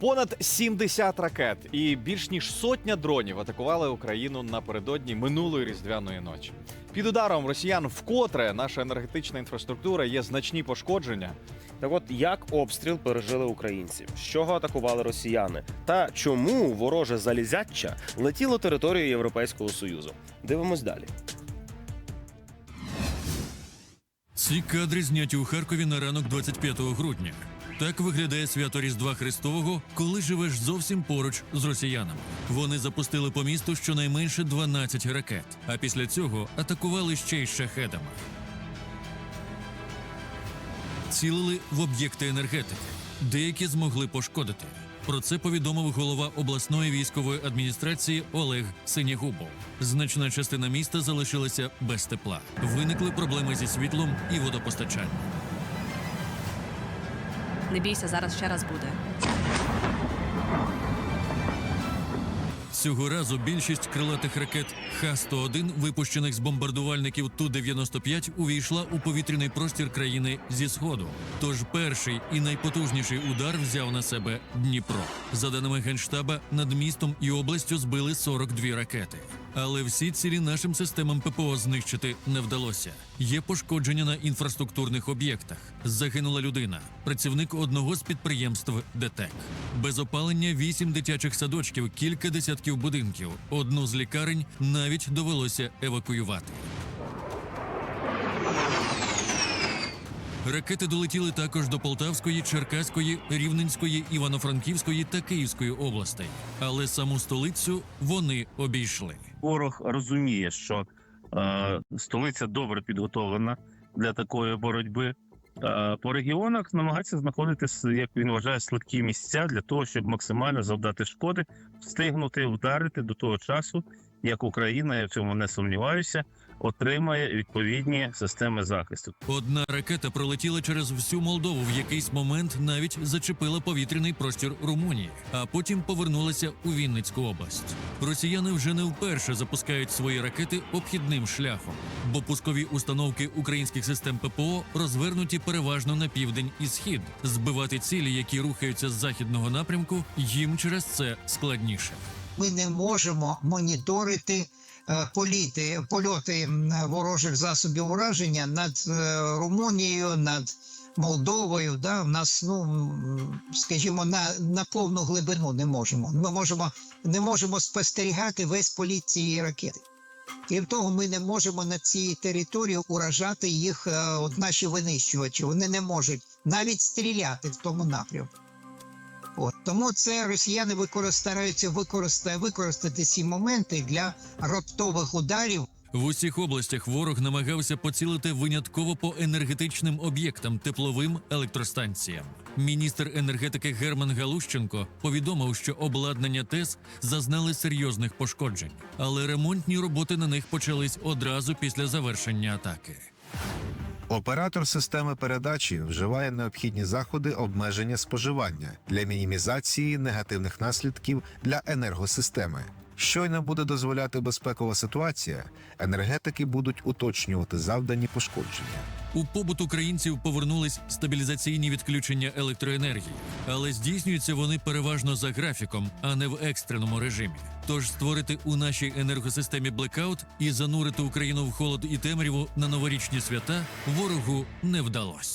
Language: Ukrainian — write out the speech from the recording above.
Понад 70 ракет і більш ніж сотня дронів атакували Україну напередодні минулої різдвяної ночі. Під ударом росіян вкотре наша енергетична інфраструктура є значні пошкодження. Так от як обстріл пережили українці? З чого атакували росіяни? Та чому вороже залізяча летіло територією Європейського Союзу? Дивимось далі. Ці кадри зняті у Харкові на ранок 25 грудня. Так виглядає свято Різдва Христового, коли живеш зовсім поруч з росіянами. Вони запустили по місту щонайменше 12 ракет, а після цього атакували ще й шахедами. Цілили в об'єкти енергетики. Деякі змогли пошкодити. Про це повідомив голова обласної військової адміністрації Олег Синягубов. Значна частина міста залишилася без тепла. Виникли проблеми зі світлом і водопостачанням. Не бійся, зараз ще раз буде. Цього разу більшість крилатих ракет Х-101, випущених з бомбардувальників Ту-95, увійшла у повітряний простір країни зі сходу. Тож перший і найпотужніший удар взяв на себе Дніпро. За даними генштаба, над містом і областю збили 42 ракети. Але всі цілі нашим системам ППО знищити не вдалося. Є пошкодження на інфраструктурних об'єктах. Загинула людина, працівник одного з підприємств ДТЕК. Без опалення вісім дитячих садочків, кілька десятків будинків. Одну з лікарень навіть довелося евакуювати. Ракети долетіли також до Полтавської, Черкаської, Рівненської, Івано-Франківської та Київської областей. Але саму столицю вони обійшли. ворог розуміє, що е, столиця добре підготовлена для такої боротьби. Е, по регіонах намагається знаходити, як він вважає, слабкі місця для того, щоб максимально завдати шкоди, встигнути вдарити до того часу, як Україна, я в цьому не сумніваюся, отримає відповідні системи захисту. Одна ракета пролетіла через всю Молдову в якийсь момент навіть зачепила повітряний простір Румунії, а потім повернулася у Вінницьку область. Росіяни вже не вперше запускають свої ракети обхідним шляхом, бо пускові установки українських систем ППО розвернуті переважно на південь і схід. Збивати цілі, які рухаються з західного напрямку, їм через це складніше. Ми не можемо моніторити е, політи, польоти ворожих засобів ураження над е, Румунією, над Молдовою. Да? У нас, ну скажімо, на, на повну глибину не можемо. Ми можемо не можемо спостерігати весь політ цієї ракети. Крім того, ми не можемо на цій території уражати їх, е, от наші винищувачі. Вони не можуть навіть стріляти в тому напрямку. От тому це росіяни використаються використати, використати ці моменти для раптових ударів В усіх областях ворог намагався поцілити винятково по енергетичним об'єктам, тепловим електростанціям. Міністр енергетики Герман Галущенко повідомив, що обладнання ТЕС зазнали серйозних пошкоджень, але ремонтні роботи на них почались одразу після завершення атаки. Оператор системи передачі вживає необхідні заходи обмеження споживання для мінімізації негативних наслідків для енергосистеми. Щойно буде дозволяти безпекова ситуація, енергетики будуть уточнювати завдані пошкодження. У побут українців повернулись стабілізаційні відключення електроенергії, але здійснюються вони переважно за графіком, а не в екстреному режимі. Тож створити у нашій енергосистемі блекаут і занурити Україну в холод і темряву на новорічні свята ворогу не вдалося.